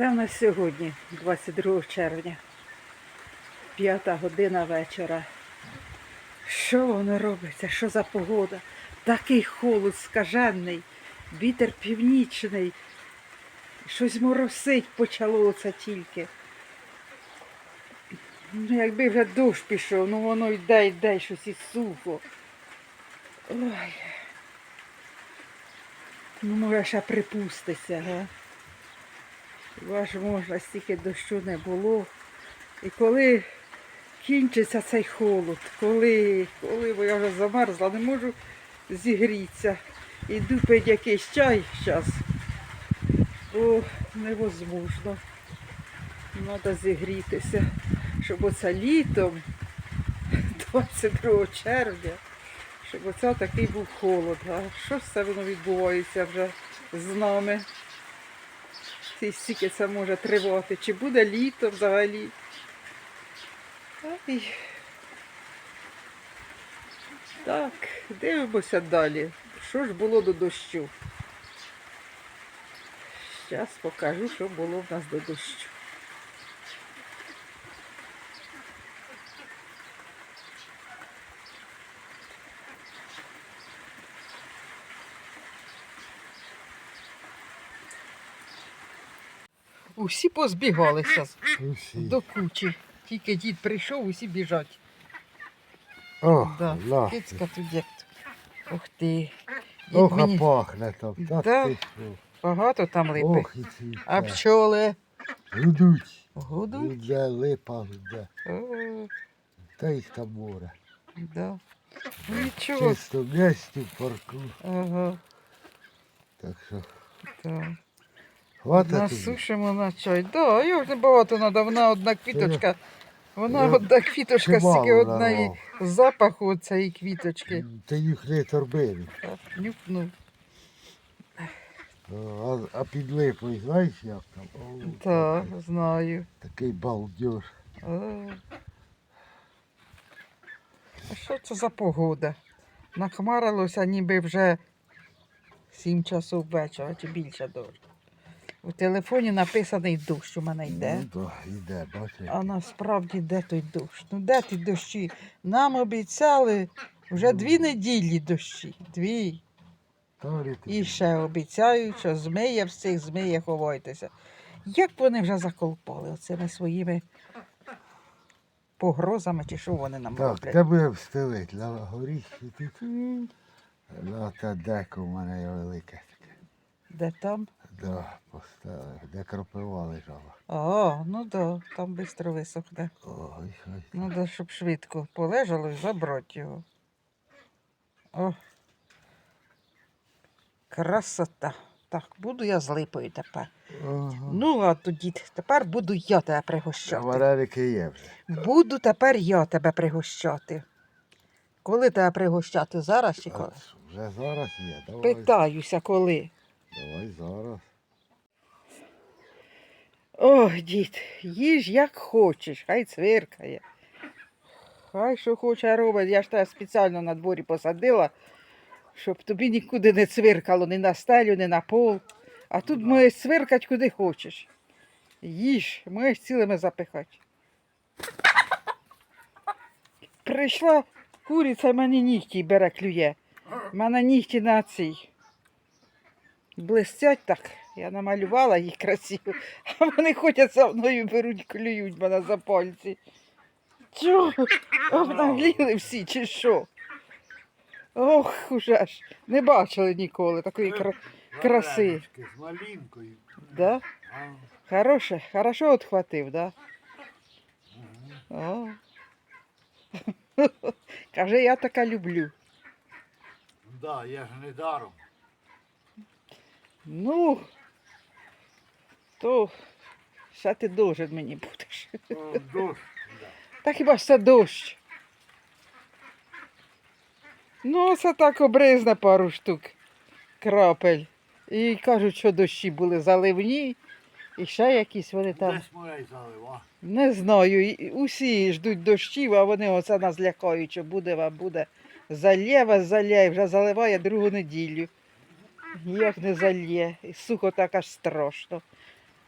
Це в нас сьогодні, 22 червня, п'ята година вечора. Що воно робиться? Що за погода? Такий холод скажений, вітер північний. Щось моросить почало оце тільки. Ну, якби вже дощ пішов, ну воно йде, йде, щось і сухо. Ой. Ну, може, ще припустися, га? Хіба ж можна, стільки дощу не було. І коли кінчиться цей холод, коли, коли, бо я вже замерзла, не можу зігрітися. Іду пить якийсь чай зараз. О, невозможно. Треба зігрітися, щоб оце літом, 22 червня, щоб оце такий був холод. А що це воно відбувається вже з нами? Ці скільки це може тривати. Чи буде літо взагалі? Ай. Так, дивимося далі. Що ж було до дощу? Зараз покажу, що було в нас до дощу. Усі позбігалися Усі. до кучі. Тільки дід прийшов, усі біжать. Ох, Да. ла. Кицька тут як. Ух ти. Дід Ох, а мені пахне там. Так Да. ти що. багато там липи. Ох, і ці. А пчоли Гудуть. гудуть. Гуде, липа гуде. О, Та їх там море. да. Нічого. Чисто місті, в парку. Ага, Так що так. Хватить. Насушимо на чай. Да, його ж небагато треба, вона одна квіточка. Вона Е, одна квіточка, чимало стільки одної нарвав. запаху цієї квіточки. Ти їх не торбини. Так. А, а під липою, знаєш як там? О, Так, знаю. Такий балдеж. А що це за погода? Нахмарилося ніби вже 7 часов вечора чи більше дощ. У телефоні написаний дощ у мене йде. Ну, то йде. А насправді де той дощ? Ну де ті дощі? Нам обіцяли вже дві неділі дощі. Дві. І ще обіцяють, що змиє всіх змиє, ховайтеся. Як вони вже заколпали оцими своїми погрозами, чи що вони нам Так, роблять? де будемо стелити? На горіхи тут. На те деко в мене є велике таке. Де там? Да, поставили. Де кропива лежала. А, ну да, там швидко висохне. Ой, хай. Ну да, щоб швидко полежало і забрати його. О. Красота. Так, буду я з липою тепер. Ага. Ну, а тоді тепер буду я тебе пригощати. вареники є вже. Буду тепер я тебе пригощати. Коли тебе пригощати? Зараз чи коли? А, вже зараз є. Давай, Питаюся, коли. давай зараз. Ох, дід, їж як хочеш, хай цвиркає. Хай що хоче робить. Я ж тебе спеціально на дворі посадила, щоб тобі нікуди не цвиркало, ні на стелю, ні на пол. А тут можеш цвиркати куди хочеш. Їж, можеш цілими запихати. Прийшла куриця, мені нігті бере клює. У мене нігті на цій. Блистять так. Я намалювала їх красиво, а вони ходять за мною беруть, клюють мене за пальці. Чого? Обнагліли всі чи що? Ох, уже ж. Не бачили ніколи такої кра... краси. З малинкою. Да? Хороше, хорошо отхватив, да? О. Каже, я така люблю. Да, я ж не даром. Ну, то ще ти должен мені будеш. Дощ. Та хіба ж це дощ? Ну, це так обризне пару штук крапель. І кажуть, що дощі були заливні, і ще якісь вони там. Десь моя й залива. Не знаю. і Усі ждуть дощів, а вони оце нас лякають, що буде вам буде. Залєва заляє, вже заливає другу неділю. Як не зальє. І сухо так аж страшно.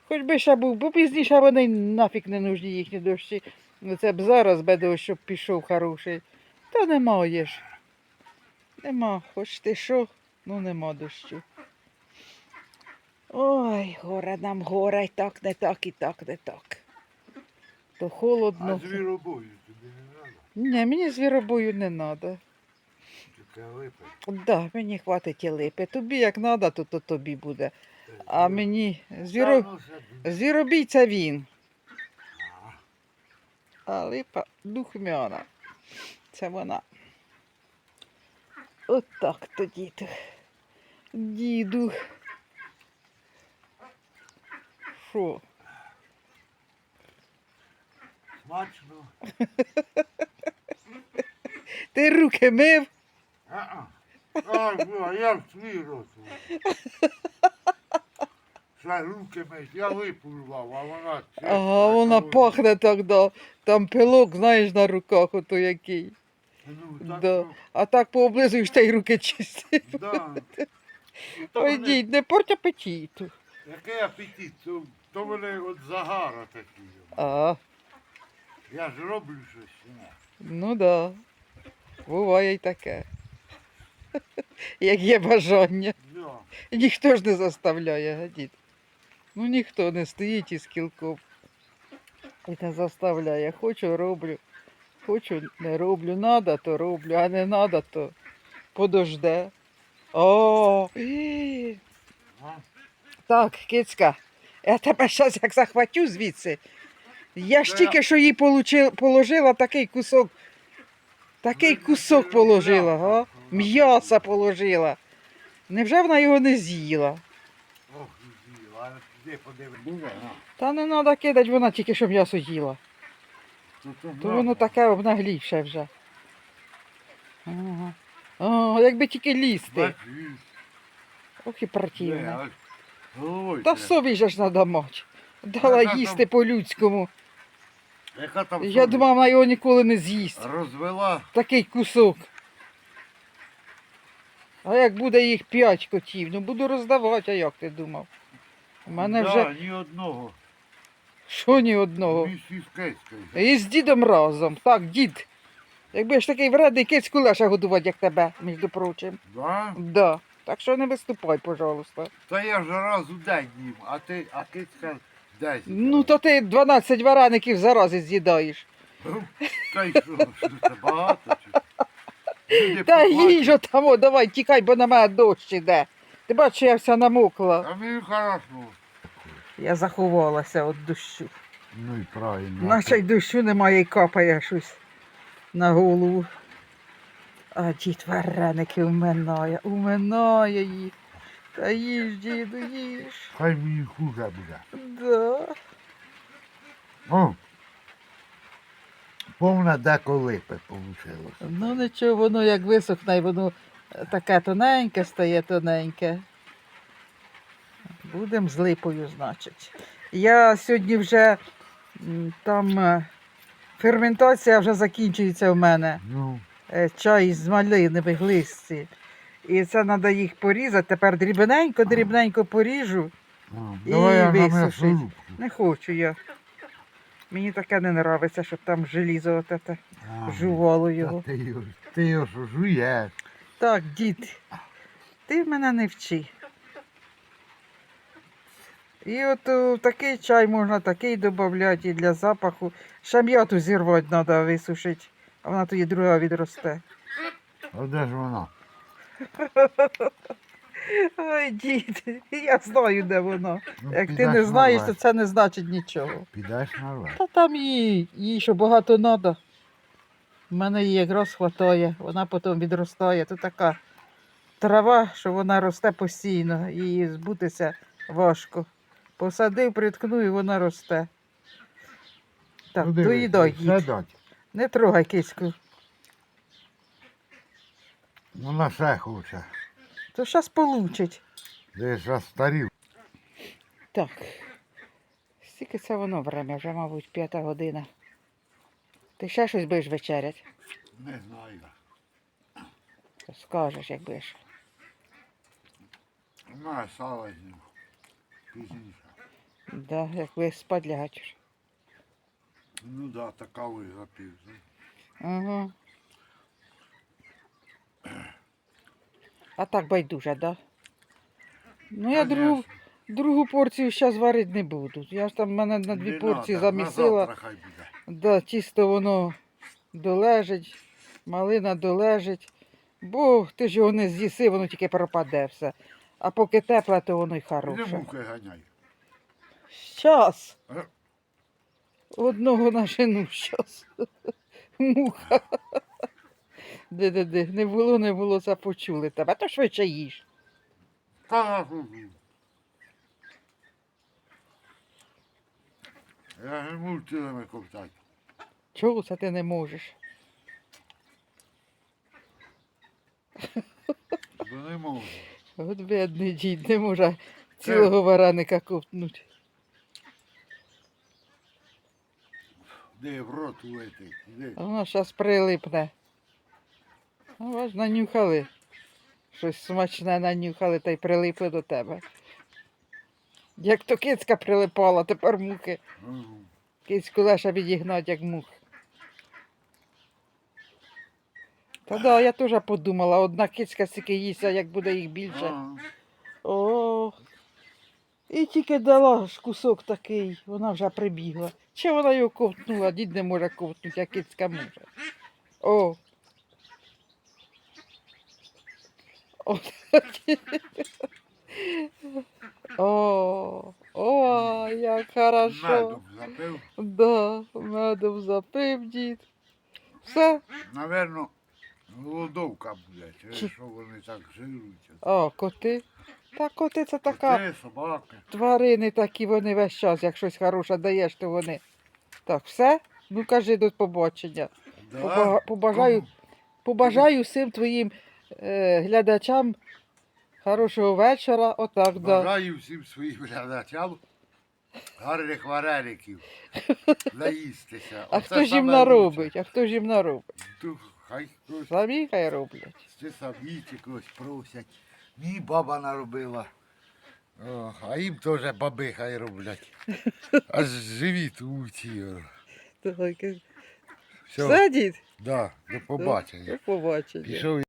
Хоч би ще був, бо пізніше вони й нафіг не нужні їхні дощі. Ну це б зараз би дощ, щоб пішов хороший. Та немає ж. Нема. Хоч ти що, ну нема дощу. Ой, горе нам горе, і так, не так, і так, не так. То холодно. А звіробою тобі не треба? Ні, мені звіробою не треба. Липе. Да, мені хватить і липи. Тобі як треба, то, то тобі буде. А мені звіро... Ну, ще б- звіробій це він. А липа духмяна. Це вона. От так то діду. Діду. Що? Смачно. Ти руки мив? А, ну, а я в свій рот. Ще руки мить, я липу рвав, а вона... Ага, вона пахне так, да. Там пилок, знаєш, на руках ото який. Ну, так, Да. А так пооблизуєш та й руки чисті. ну, да. То Ой, вони- дідь, не порть апетиту. Який апетит, то, то вони от загара такі. А, Я ж роблю щось. ну да. Буває й таке. Як є бажання. Ніхто ж не заставляє, га, дід. Ну ніхто не стоїть із кілком. І не заставляє. Хочу роблю. Хочу не роблю. Надо, то роблю, а не надо, то подожде. О, і. Так, кицька, я тебе зараз як захватю звідси. Я ж тільки що їй положила такий кусок. Такий кусок положила, га? М'яса положила. Невже вона його не з'їла? Ох, не з'їла, але де а? Та не треба кидати, вона тільки що м'ясо їла. То, воно таке обнаглівше вже. Ага. О, якби тільки лізти. Ох і головою Та собі же ж треба мати. Дала їсти по-людському. Я думав, вона його ніколи не з'їсть. Розвела. Такий кусок. А як буде їх п'ять котів, ну буду роздавати, а як ти думав? У мене да, вже ні одного. що ні одного. Місіс. І з дідом разом. Так, дід. Якби ж такий вредний кицьку леша годувати, як тебе, між прочим. Да? Да. Так що не виступай, пожалуйста. Та я ж раз у день їм, а ти, а кицька 10. Ну, то ти 12 вареників зарази з'їдаєш. Та й що, що це багато чи? Та побачать. їж отамо, давай, тікай, бо на мене дощ іде. Ти бачиш, я вся намокла. А мені хорошо. Я заховалася від дощу. Ну і правильно. Наче й дощу немає і капає щось на голову. А дід вареники уминає, уминає їх. Та їж, діду, їж. Хай мені хуже буде. Да. О, повна деколипи вийшло. Ну нічого, воно як висохне, і воно е, таке тоненьке стає тоненьке. Будемо з липою, значить. Я сьогодні вже там е, ферментація вже закінчується в мене. Ну, Е, Чай з малинових листів. І це треба їх порізати. Тепер дрібненько, дрібненько поріжу. а, І давай я висушить. Не хочу я. Мені таке не подобається, щоб там желізо от це А, жувало та його. Ти його, ти його жуєш. Так, дід, ти мене не вчи. І от у такий чай можна такий додати і для запаху. Ще м'яту зірвати треба висушити, а вона тоді друга відросте. А де ж вона? Ой, дід, я знаю, де воно. Ну, Як ти підеш не знаєш, то це не значить нічого. Підеш нарвеш. Та там їй, їй що багато треба. У мене її якраз вистачає, вона потім відростає. Тут така трава, що вона росте постійно, її збутися важко. Посадив, приткнув і вона росте. Так, Ну, дивись, доїдай все дать. Не трогай киську. Вона ще хоче. То зараз получить. Де ж старів. Так. Скільки це воно время, вже, мабуть, п'ята година. Ти ще щось будеш вечерять? Не знаю. Скажеш, як будеш. На сало з ним. Пізніше. Да, як ви спать лягать. Ну да, така ви запів. Угу. А так байдуже, да? Ну я другу, другу порцію зараз варити не буду. Я ж там мене на дві порції замісила. На завтра хай буде. Да, тісто воно долежить, малина долежить. Бо ти ж його не з'їси, воно тільки пропаде все. А поки тепле, то воно й Іди хороше. мухи ганяй. Щас. Е. Одного на жену щас. Муха. Де-де-де, не було, не було, започули тебе. То швидше їж. Та. Я не можу цілими ковтати. Чого це ти не можеш? Бо не можу. От бідний дід, не може цілого вареника ковтнути. Де в рот летить? Де? Воно зараз прилипне. Ви ж нанюхали. Щось смачне нанюхали та й прилипли до тебе. Як то кицька прилипала, тепер мухи. Ну, Кицьку леша відігнать, як мух. Та да, я теж подумала, одна кицька стільки їсть, а як буде їх більше. а, О. І тільки дала кусок такий, вона вже прибігла. Чи вона його ковтнула, дід не може ковтнути, а кицька може. О. О. О, як хорошо. Медом запив. Да, медом запив дід. Все. Наверно, голодовка буде, Чи- що вони так жируються. О, коти. Та коти це така. Коти, собаки. Тварини такі вони весь час, як щось хороше даєш, то вони. Так, все? Ну кажи до побачення. Да? Поба- побажаю, побажаю всім твоїм глядачам хорошого вечора. Отак, да. Бажаю всім своїм глядачам гарних вареників наїстися. А Оце хто ж їм саме наробить? А хто ж їм наробить? лучше. Хай хтось Самі хай роблять. чи самі чи когось просять. Мені баба наробила. О, а їм теж баби хай роблять. Аж живіт у. Так, Все, Все, дід? да, до побачення. До побачення. Пішов